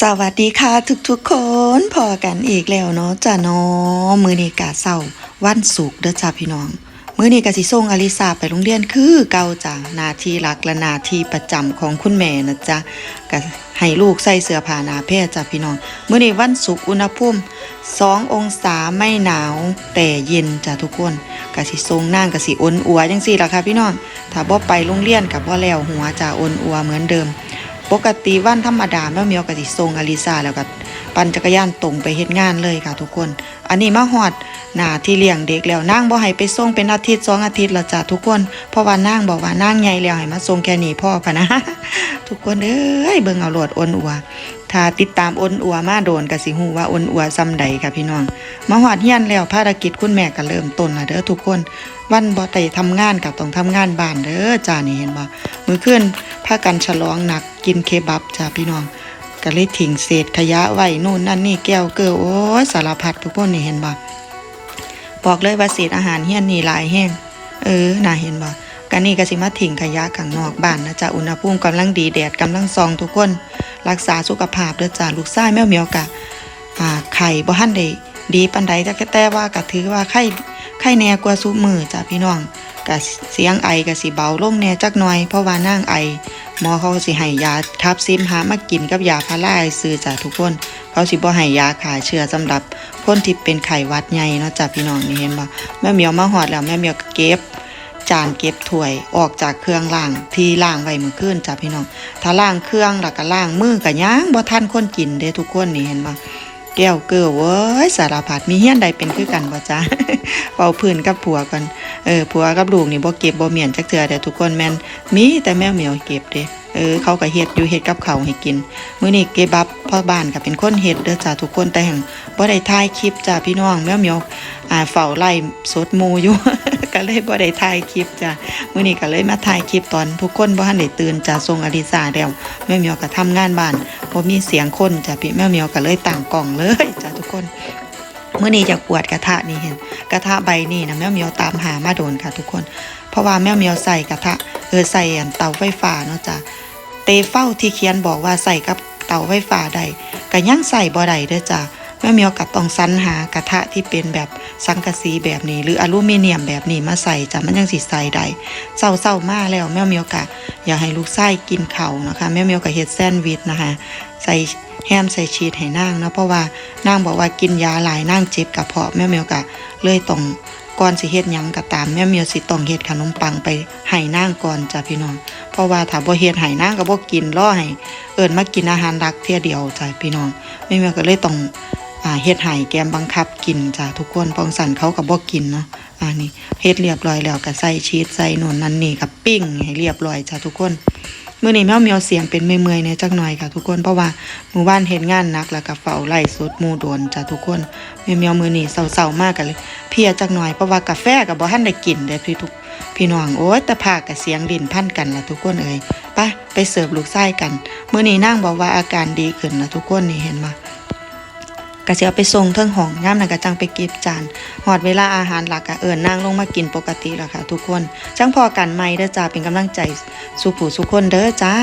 สวัสดีค่ะทุกๆคนพอกันอีกแล้วเนาะจ้าเนาะมือนี้กะเศร้าวันศุกร์เด้อจ้าพี่น้อง มือนี้กะสิส่งอลิสาไปโรงเรียนคือเก่าจ้าหนาทีหลักและนาทีประจำของคุณแม่นะจ๊ะกะให้ลูกใส่เสื้อผ้าหนาแพร่จ้าพี่น้อง มือนี้วันศุกร์อุณหภูมิ2องศาไม่หนาวแต่เย็นจ้าทุกคนกะสิส่งนั่งกะสิอ้นอัวจังซี่ล่ะค่ะพี่น้องถ้าบ่ไปโรงเรียนกับบ่แล้วหัวจ้าอ้นอัวเหมือนเดิม ปกติวันธรรมดาแม่เมียวกสิทรงอลิซาแล้วก็ปั่นจักรยานตรงไปเฮ็ดงานเลยค่ะทุกคน อันนี้มาฮอดหน้าที่เลี้ยงเด็กแล้วนางบ่ให้ไปส่งเป็นอาทิตย์สองอาทิตย์ละจ้ะทุกคน เพราะว่านางบอกว่านางใหญ่แล้วให้มาส่งแค่นี้พ่อพะนะ ทุกคนเอ้ยเบิ่งเอาโลดอ้นอัวถ้าติดตามอ้นอัวมาโดนก็สิฮู้ว่าอ้นอัวซำใดค่ะพี่น้อง มาฮอดเฮียนแล้วภารกิจคุณแม่ก็เริ่มต้นล้วเด้อทุกคน วันบ่ได้ทำงานก็ต้องทำงานบ้านเด้อจ้านี่เห็นบ่ มื้อคืนพากันฉลองหนักกินเคบับจ้าพี่น้องก็เลยทิ้งเศษขยะไว้นู่นนั่นนี่แก้วเกลือโอ้ยสารพัดทุกคนนี่เห็นบ่บอกเลยว่าเศษอาหารเฮียนนี่หลายแห้งเออน่าเห็นบ่กันนี่ก็สิมาทิ้งขยะข้างนอกบ้านนะจ๊ะอุณหภูมิกำลังดีแดดกำลังซองทุกคน รักษาสุขภาพเด้อจ้าลูกชายแมวเมียวกะอ่าไข่บ่ทันได้ดีปานใดแต่แต่ว่าก็ถือว่าไข้ ไข้แน่กว่าซุมือจ้าพี่น้องก็เสียงไอก็สิเบาลงแน่จักหน่อยเพราะว่านางไอหมอเขาสิให้ยาทับซิมหามากินกับยาพาราให้ซื้อจ้ะทุกคน เขาสิบ่ให้ยาขาเชื้อสำหรับคนที่เป็นไข้หวัดใหญ่เนาะจ้ะพี่น้องนี่เห็นบ่แม่เหมียวมาหอดแล้วแม่เหมียวเก็บจานเก็บถ้วยออกจากเครื่องล้างที่ล้างไว้เมื่อคืนจ้ะพี่น้อง ถ้าล้างเครื่องแล้วก็ล้างมือก็ย่างบ่ทันคนกินเด้ทุกคนนี่เห็นบ่ แก้วเกลือเว้ยสารพัดมีเฮี้ยนใดเป็นคือกันบ่จ้าเป่าพื้นกับผัวก่อนเออผัวกับลูกนี่บ่เก็บบ่เมียนจักเทื่อเด้อทุกคนแม่นมีแต่แมวเหมียวเก็บเด้เออเขาก็เฮ็ดอยู่เฮ็ดกับเขาให้กินมื้อนี้เก็บบับพ่อบ้านก็เป็นคนเฮ็ดเด้อจ้าทุกคนแต่แห่งบ่ได้ถ่ายคลิปจ้าพี่น้องแมวเหมียวอ่าเฝ้าไล่สดมูอยู่ ก็เลยบ่ได้ถ่ายคลิปจ้ะมื้อนี้ก็เลยมาถ่ายคลิปตอนทุกคนบ่ทันได้ตื่นจ้ะส่งอลิซาแล้วแม่เหมียวก็ทำงานบ้านบ่มีเสียงคนจ้ะพี่แม่เหมียวก็เลยตั้งกล้องเลยจ้ะทุกคนเมื่อนี้จะกวดกระทะนี่เห็น กระทะใบนี่นะแม่เหมียวตามหามาโดนค่ะทุกคน เพราะว่าแม่เหมียวใส่กระทะเออใส่เตาไฟฟ้าเนาะจ้ะเตเฝ้าที่เขียนบอกว่าใส่กับเตาไฟฟ้าได้ก็ยังใส่บ่ได้เด้อจ้ะ แม่เมียวก็ต้องสรรหากระทะที่เป็นแบบสังกะสีแบบนี้ หรืออลูมิเนียมแบบนี้มาใส่จ้ะมันยังสิใสได้เศร้าๆมากแล้วแม่เมียวกะอยากให้ลูกไส้กินเข่านะคะแม่เมียวก็เฮ็ดแซนด์วิชนะคะ ใส่แฮมใส่ชีสให้นางเนาะเพราะว่านางบอกว่ากินยาหลายนางเจ็บกระเพาะแม่เมียวกะเลยต้องก่อนสิเฮ็ดยังก็ตามแม่เมียวสิต้องเฮ็ดขนมปังไปให้นางก่อนจ้ะพี่น้อง เพราะว่าถ้าบ่เฮ็ดให้นางก็บ่กินรอให้เอิ้นมากินอาหารรักเที่ยเดียวจ้ะพี่น้องแม่เมียวก็เลยต้อง เฮ็ดให้แกมบังคับกินจ้ะทุกคนเพองสั่นเขาก็บ่กินเนาะอันนี้เฮ็ดเรียบร้อยแล้วก็ใส่ชีสใส่นู่นนั่นนี่กับปิ้งให้เรียบร้อยจ้ะทุกคนมื่อนี้แมวเมียวเสียงเป็นเมื่อยๆในจักหน่อยค่ะทุกคนเพราะว่ามือบ้านเห็นงานหนักแล้วก็เฝ้าไล่สดหมูโดนจ้ะทุกคนแมวเมียวมือนี้เศร้าๆมากกันเลยเพียจักหน่อยเพราะว่ากาแฟกับบ่ทันได้กินเด้พี่ทุกพี่น้องโอ้ยแต่พากับเสียงดินพันกันละทุกคนเอ่ยไปไปเสิร์ฟลูกไส้กันมื่อนี้นั่งบอกว่าอาการดีขึ้นละทุกคนนี่เห็นมา ก็สิเอาไปส่งเทิงห้องย่ามนั้นก็จังไปเก็บจานหอดเวลาอาหารหลักก็เอิญนั่งลงมากินปกติแล้วค่ะ ทุกคนจังพอกันใหม่เด้อจ้าเป็นกำลังใจสุผู้สุคนเด้อจ้า